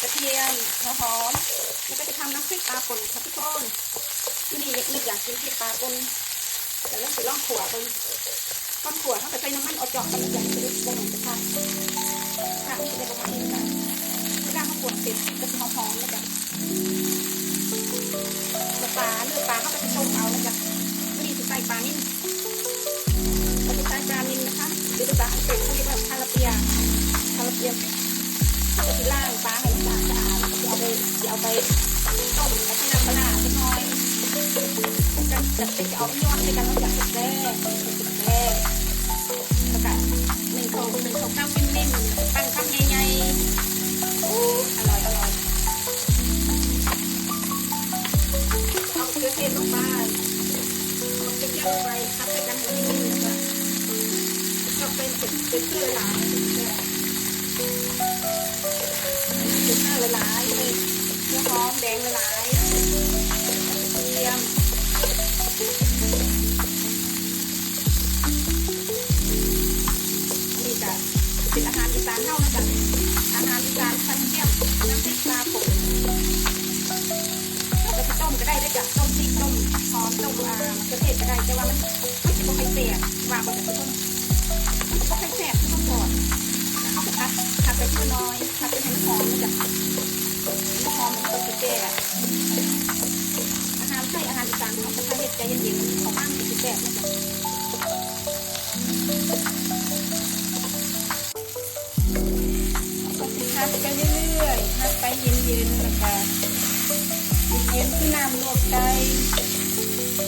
กระเทียมหัวหอมแล้วก็จะทำน้ำพริกปลาป่นครับทุกคนที่นี่นึกอยากกินพริกปลาป่นแต่เรื่องสิล่องขัวเป็นก้อนขัวเขาไปใส่น้ำมันเอาจอกกันอย่ากจะได้บ่งจะทานทานที่ได้ประมาณนี้นะเวลาเขาขวดเป็ดก็จะหอมๆนะจ๊ะแล้วปลาเลือปลาเขาก็จะต้มเอานะจ๊ะไม่ดีถึงใส่ปลานิ่มเราจะใส่ปลานิ่มนะคะหรือภาษาอังกฤษเขาเรียกว่าคาราเปียคาราเปีย ฟิชถ้าจะล่างปลาให้สะอาดสะอาดเอาไปเอาไปต้มแล้วที่น้ำปลาสักหน่อยจะจะจะเอาไปย้อดในการเราอยากแร่แร่แล้วก็หนึ่งเขาหนึ่งเขาข้าวนิ่มๆปั้นข้าวใหญ่ๆอู้อร่อยอร่อยเอาเกลือเทศลงไปเอาเกลือเทศลงไปทับไปกันให้นิ่มๆนะคะก็เป็นเป็นเกลือหลาย เป็นข้าวหลายๆเลยเนื้อหอมแดงหลายๆกระเทียมนี่จะเป็นอาหารอีสานเท่านะจ๊ะอาหารอีสานชั้นเยี่ยมน้ำพริกปลาป่นเราจะต้มก็ได้ด้วยจ้ะต้มพริกต้มหอมต้มอ่ากระเทียมก็ได้แต่ว่ามันมันจะไม่ค่อยแซ่บว่ามันจะต้มมันจะไม่ค่อยแซ่บ พัดพัดไปชั่วน้อยพัดไปให้มันหอมนะจ๊ะหอมมันก็จะแก่อาหารไทยอาหารอีสานเขาจะเฮ็ดใจเย็นๆเขาบ้างจะแซ่บนะจ๊ะก็คือทำไปเรื่อยๆทำไปเย็นๆแล้วก็เย็นๆคือน้ำลวกไก่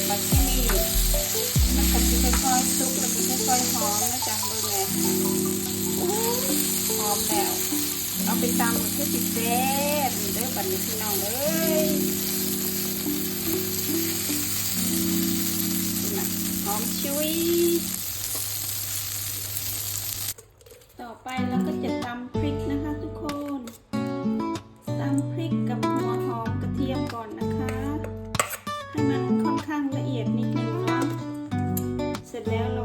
บัดที่นี่มันก็จะค่อยๆซุกแล้วก็ค่อยๆหอมนะจ๊ะเบิ่งแหน่ หอมแล้วเอาไปตำก็คือติดแซ่บเด้อบัดนี้พี่น้องเอ้ยหอมชุยต่อไปเราก็จะตำพริกนะคะทุกคนตำพริกกับหัวหอมกระเทียมก่อนนะคะ ให้มันค่อนข้างละเอียดนิดนึงเนะเสร็จแล้วเรา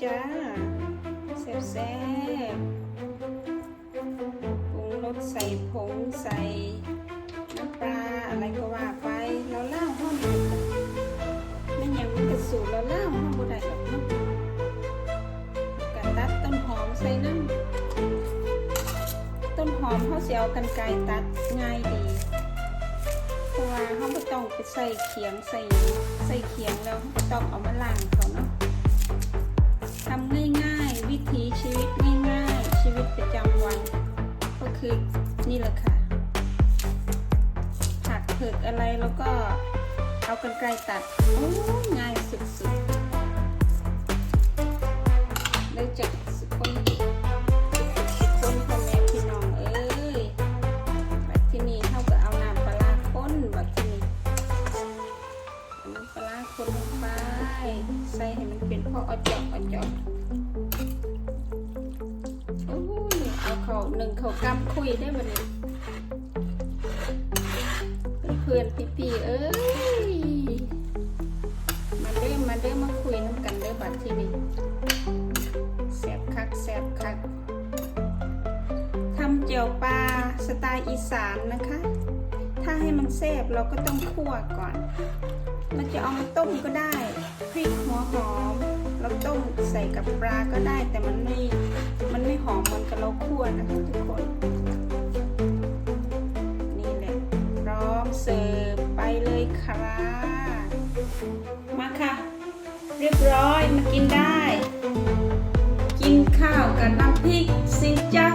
สู้กินนะจ๊ะแซ่บๆปรุงรสใส่ผงใส่น้ำปลาอะไรก็ว่าไปเราเล่าห้องเดียวกันไม่ย่างมันกระสูตรเราเล่าห้องบุได้หรอกเนาะกะตัดต้นหอมใส่น้ำต้นหอมเขาเสียเอากันไกรตัดง่ายดีเพราะว่าเขาไม่ต้องไปใส่เขียงใส่ใส่เขียงแล้วเขาก็ต้องเอามาล้างเขาเน คือนี่แหละค่ะ ผักเผือกอะไรแล้วก็เอากันไกลตัดง่ายสุดๆเลยจาก พื่อนพี่เอ้ย มาเด้อมาเด้อมาคุยน้ำกันเด้อบัดที่นี่แซ่บคักแซ่บคักทำเจียวปลาสไตล์อีสานนะคะ ถ้าให้มันแซ่บเราก็ต้องคั่วก่อนเราจะเอามาต้มก็ได้ พริกหัวหอมเราต้มใส่กับปลาก็ได้แต่มันไม่ มันไม่หอมเหมือนกับเราคั่วนะคะทุกคน มเสิร์ฟไปเลยค่ะ มาค่ะ เรียบร้อยมากินได้ กินข้าวกับน้ำพริกสิจ๊ะ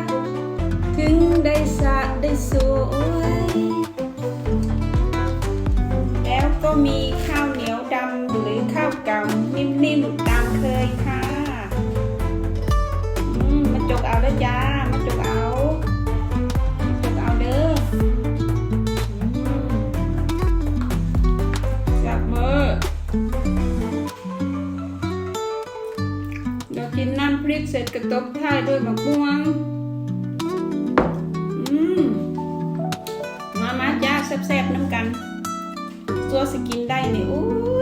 ถึงได้สะได้สวยแล้วก็มีข้าวเหนียวดำหรือข้าวกำนิ่มๆตามเคยค่ะ อืมมาจกเอาแล้วจ้า กระตบท้ายด้วยมะม่วง อืมมามาจ้าแซ่บๆน้ำกันตัวสกินได้นี่อู้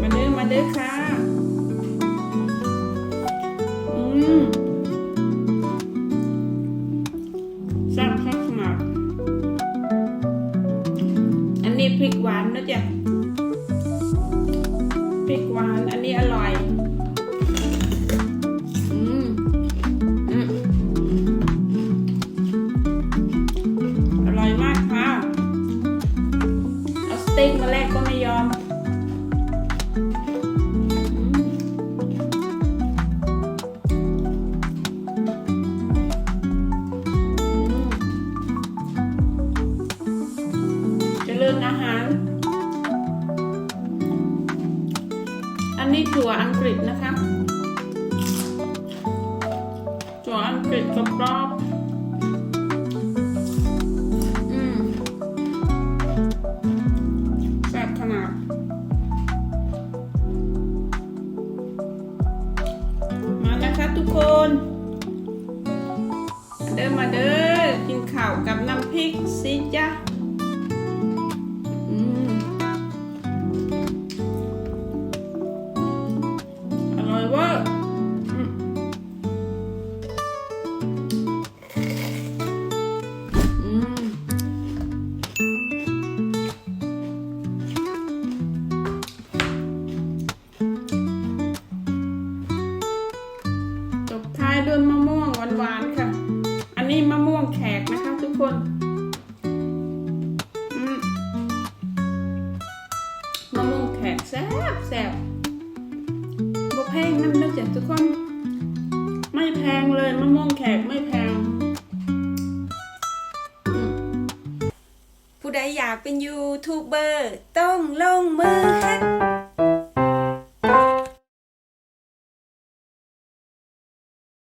มาเด้อมาเด้อค่ะอืมแซ่บคักขนาดอันนี้พริกหวานนะจ๊ะพริกหวานอันนี้อร่อย แพงนั่นนะจ๊ะทุกคน ไม่แพงเลยมะม่วงแขกไม่แพง ผู้ใดอยากเป็นยูทูบเบอร์ต้องลงมือฮัด